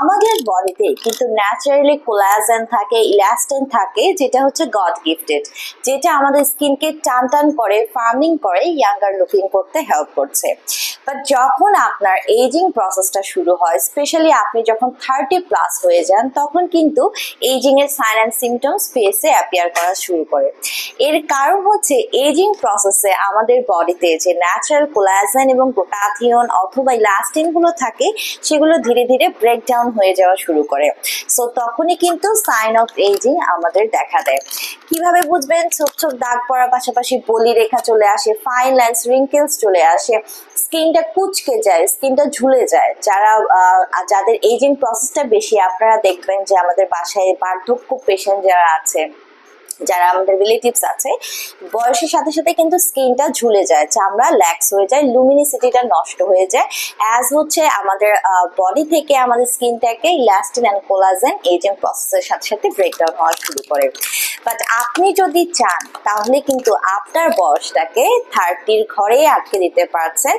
আমাদের বডিতে কিন্তু ন্যাচারালি কোলাজেন থাকে ইলাস্টেন থাকে, যেটা হচ্ছে গড গিফটেড যেটা আমাদের স্কিনকে টান টান করে ফার্মিং করে ইয়াঙ্গার লুকিং করতে হেল্প করছে। বাট যখন আপনার এজিং প্রসেসটা শুরু হয় স্পেশালি আপনি যখন থার্টি প্লাস হয়ে যান, তখন কিন্তু এজিং এর সাইন অ্যান্ড সিমটমস ফেসে অ্যাপিয়ার করা শুরু করে। এর কারণ হচ্ছে এজিং প্রসেসে আমাদের বডিতে যে ন্যাচারাল কোলাজেন এবং গ্লুটাথিয়ন অথবা ইলাস্টিনগুলো থাকে, সেগুলো ধীরে ধীরে ব্রেকডাউন হয়ে যাওয়া শুরু করে। সো তখনই কিন্তু সাইন অফ এজিং আমাদের দেখা দেয়। কীভাবে বুঝবেন? ছোপ ছোপ দাগ পড়ার পাশাপাশি বলি রেখা চলে আসে ফাইন লাইন্স রিঙ্কেলস চলে আসে। স্কিনটা কুচকে যায় স্কিনটা ঝুলে যায়। যারা যাদের এজিং প্রসেসটা বেশি, আপনারা দেখবেন যে আমাদের বাসায় বার্ধক্য পেশেন্ট যারা আছে যারা আমাদের রিলেটিভস আছে, বয়সের সাথে সাথে কিন্তু স্কিনটা ঝুলে যায়, চামড়া ল্যাক্স হয়ে যায় লুমিনিসিটিটা নষ্ট হয়ে যায়। অ্যাজ হচ্ছে আমাদের বডি থেকে আমাদের স্কিনটাকে ইলাস্টিন অ্যান্ড কোলাজেন এজিং প্রসেসের সাথে সাথে ব্রেকডাউন হওয়া শুরু করে। বাট আপনি যদি চান, তাহলে কিন্তু আপনার বয়সটাকে থার্টির ঘরে আটকে দিতে পারছেন।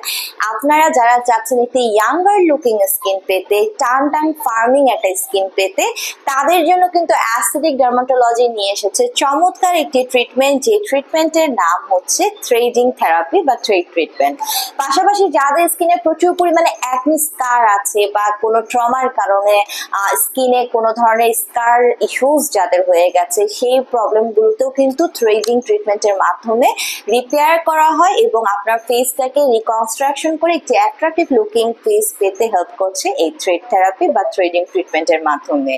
আপনারা যারা চাচ্ছেন একটি ইয়াঙ্গার লুকিং স্কিন পেতে, টান টান ফার্মিং একটা স্কিন পেতে, তাদের জন্য কিন্তু অ্যাসিডিক ডার্মাটোলজি নিয়ে এসেছে চমৎকার একটি ট্রিটমেন্ট যে ট্রিটমেন্টের নাম হচ্ছে থ্রেডিং থেরাপি বা থ্রেড ট্রিটমেন্ট পাশাপাশি যাদের স্কিনে প্রচুর পরিমাণে অ্যাকনি স্কার আছে বা কোনো ট্রমার কারণে স্কিনে কোনো ধরনের স্কার ইস্যুস যাদের হয়ে গেছে, সেই প্রবলেমগুলোতেও কিন্তু থ্রেডিং ট্রিটমেন্টের মাধ্যমে রিপেয়ার করা হয় এবং আপনার ফেসটাকে রিকনস্ট্রাকশন করে একটি অ্যাট্রাকটিভ লুকিং ফেস পেতে হেল্প করছে এই থ্রেড থেরাপি বা থ্রেডিং ট্রিটমেন্টের মাধ্যমে।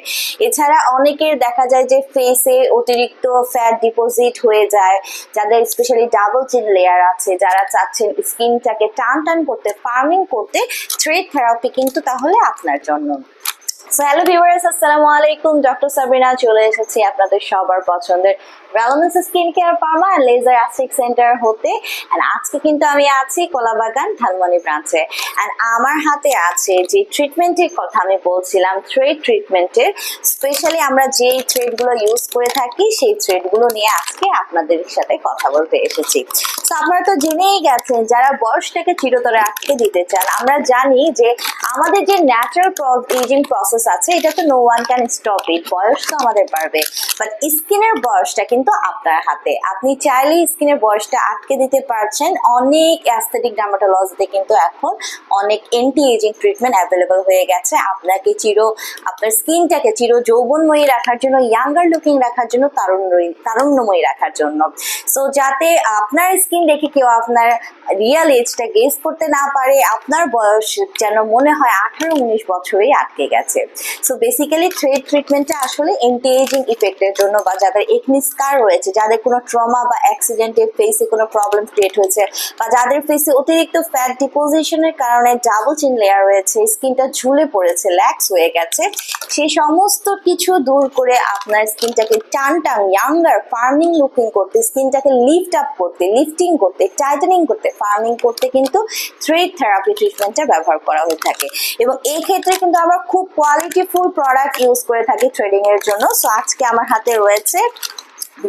এছাড়া অনেকের দেখা যায় যে ফেসে অতিরিক্ত ফ্যাট ডিপোজিট হয়ে যায়, যাদের স্পেশালি ডাবল চিন লেয়ার আছে, যারা চাচ্ছেন স্কিনটাকে টান টান করতে ফার্মিং করতে থ্রেড থেরাপি কিন্তু তাহলে আপনার জন্য। হ্যালো ভিউয়ার্স আসসালামু আলাইকুম ডক্টর সাবিনা চলে এসেছি আপনাদের সবার পছন্দের wellness skin care pharma and laser aesthetic centre হতে। অ্যান্ড আজকে কিন্তু আমি আছি ব্রাঞ্চে অ্যান্ড আমার হাতে আছে যে ট্রিটমেন্টের কথা আমি বলছিলাম থ্রেড ট্রিটমেন্টের স্পেশালি আমরা থ্রেডগুলো ইউজ করে থাকি, সেই থ্রেডগুলো নিয়ে আজকে আপনাদের সাথে কথা বলতে এসেছি। তো আপনারা তো জেনেই গেছেন, যারা বয়সটাকে চিরতরে আটকে দিতে চান, আমরা জানি যে আমাদের যে ন্যাচারাল এজিং প্রসেস আছে, এটা তো no one can stop it বয়স তো আমাদের বাড়বে। বাট স্কিনের বয়সটা কিন্তু আপনার হাতে। আপনি চাইলেই স্কিনের বয়সটা আটকে দিতে পারছেন। অনেক অ্যাস্থেটিক ডার্মাটোলজিতে কিন্তু এখন অনেক এন্টি এজিং ট্রিটমেন্ট অ্যাভেলেবল হয়ে গেছে। আপনাকে চির, আপনার স্কিনটাকে চির যৌবনময়ী রাখার জন্য ইয়াঙ্গার লুকিং রাখার জন্য তারুণ্যময়ী তারুণ্যময়ী রাখার জন্য। সো যাতে আপনার স্কিন দেখে কেউ আপনার রিয়েল এজটা গেস করতে না পারে, আপনার বয়স যেন মনে হয় আঠারো উনিশ বছরেই আটকে গেছে। সো বেসিক্যালি থ্রেড ট্রিটমেন্টটা আসলে এন্টি এজিং ইফেক্টের জন্য বা যাদের একনি স্কার রয়েছে যাদের কোনো ট্রমা বা অ্যাক্সিডেন্টে ফেসে কোনো প্রবলেম ক্রিয়েট হয়েছে বা যাদের ফেসে অতিরিক্ত ফ্যাট ডিপোজিশনের কারণে ডাবল চিন লেয়ার রয়েছে স্কিনটা ঝুলে পড়েছে ল্যাক্স হয়ে গেছে সেই সমস্ত কিছু দূর করে আপনার স্কিনটাকে টান টান ইয়াঙ্গার ফার্মিং লুকিং করতে স্কিনটাকে লিফট আপ করতে লিফটিং করতে টাইটেনিং করতে ফার্মিং করতে কিন্তু থ্রেড থেরাপি ট্রিটমেন্টটা ব্যবহার করা হয়ে থাকে। এবং এই ক্ষেত্রে কিন্তু আমরা খুব কোয়ালিটিফুল প্রোডাক্ট ইউজ করে থাকি থ্রেডিং এর জন্য। সো আজকে আমার হাতে রয়েছে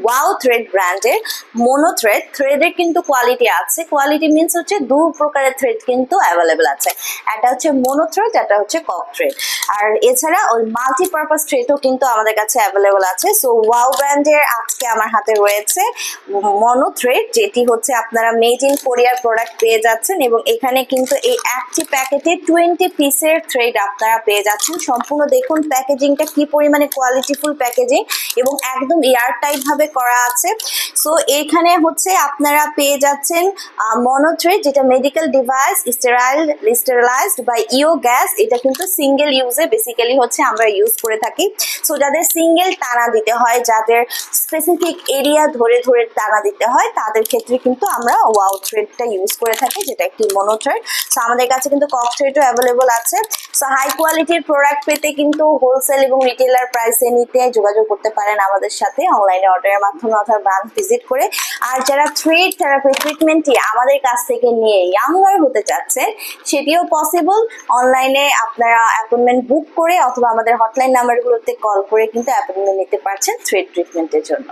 ওয়াও থ্রেড ব্র্যান্ডের মোনো থ্রেড থ্রেডের কিন্তু কোয়ালিটি আছে। কোয়ালিটি মিনস হচ্ছে দু প্রকারের থ্রেড কিন্তু অ্যাভেলেবেল আছে। একটা হচ্ছে মোনো থ্রেড একটা হচ্ছে কক থ্রেড আর এছাড়া ওই মাল্টিপারপাস থ্রেডও কিন্তু আমাদের কাছে অ্যাভেলেবেল আছে। সো ওয়াও ব্র্যান্ডের আজকে আমার হাতে রয়েছে মনো থ্রেড যেটি হচ্ছে আপনারা মেড ইন কোরিয়ার প্রোডাক্ট পেয়ে যাচ্ছেন এবং এখানে কিন্তু এই একটি প্যাকেটে টোয়েন্টি পিসের থ্রেড আপনারা পেয়ে যাচ্ছেন। সম্পূর্ণ দেখুন প্যাকেজিংটা কি পরিমাণে কোয়ালিটিফুল প্যাকেজিং এবং একদম এয়ার টাইট ভাবে করা আছে। সো এখানে হচ্ছে আপনারা পেয়ে যাচ্ছেন মনোথ্রেড যেটা মেডিকেল ডিভাইস স্টেরাইল স্টেরালাইজড বা ইও গ্যাস এটা কিন্তু সিঙ্গেল ইউজে বেসিক্যালি হচ্ছে আমরা ইউজ করে থাকি। সো যাদের সিঙ্গেল টানা দিতে হয়, যাদের স্পেসিফিক এরিয়া ধরে ধরে টানা দিতে হয়, তাদের ক্ষেত্রে কিন্তু আমরা ওয়াও থ্রেডটা ইউজ করে থাকি, যেটা একটি মনোথ্রেড সো আমাদের কাছে কিন্তু কক থ্রেডও অ্যাভেলেবল আছে। সো হাই কোয়ালিটির প্রোডাক্ট পেতে কিন্তু হোলসেল এবং রিটেলার প্রাইসে নিতে যোগাযোগ করতে পারেন আমাদের সাথে অনলাইনে অর্ডারের মাধ্যমে অথবা ব্রাঞ্চ ভিজিট করে, আর যারা থ্রেড থেরাপি ট্রিটমেন্টটি আমাদের কাছ থেকে নিয়ে ইয়াঙ্গার হতে চাচ্ছেন, সেটিও পসিবল অনলাইনে আপনারা অ্যাপয়েন্টমেন্ট বুক করে অথবা আমাদের হটলাইন নাম্বারগুলোতে কল করে কিন্তু অ্যাপয়েন্টমেন্ট নিতে পারছেন থ্রেড ট্রিটমেন্টের জন্য।